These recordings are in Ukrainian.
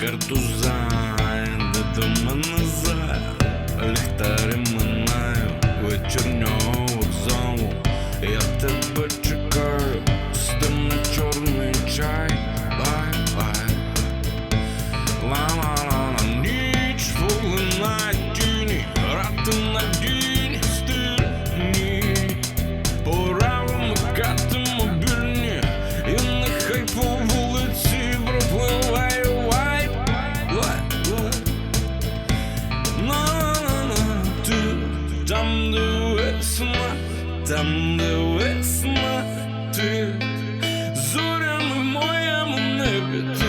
cartuzão. Там, до весна, там, де весна, ти зорями моєму небі ти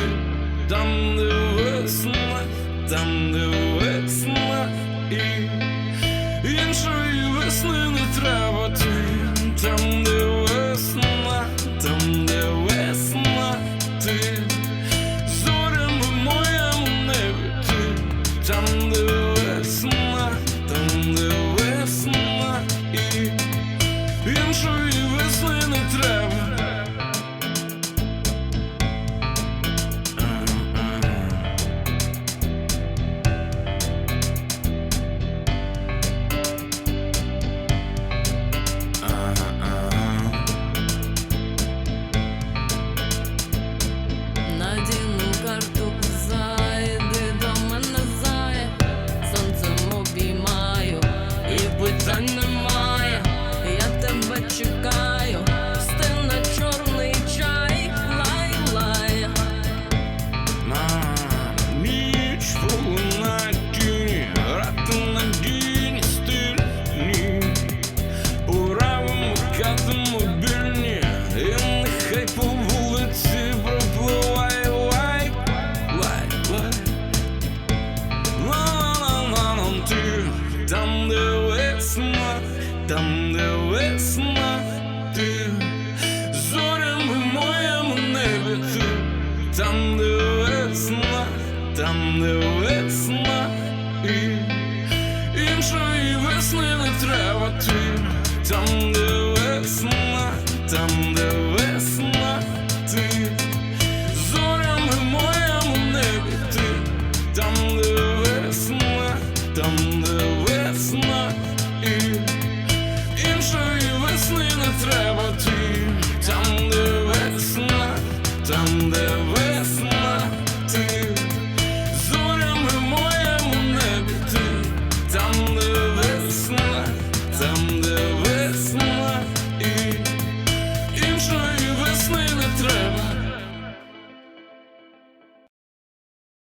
там, де весна, там, де весна і. sun. там, де весна ти, зорями моєму небі ти, там, де весна, там, де весна і іншої весни не треба ти, там, де весна, там, де весна.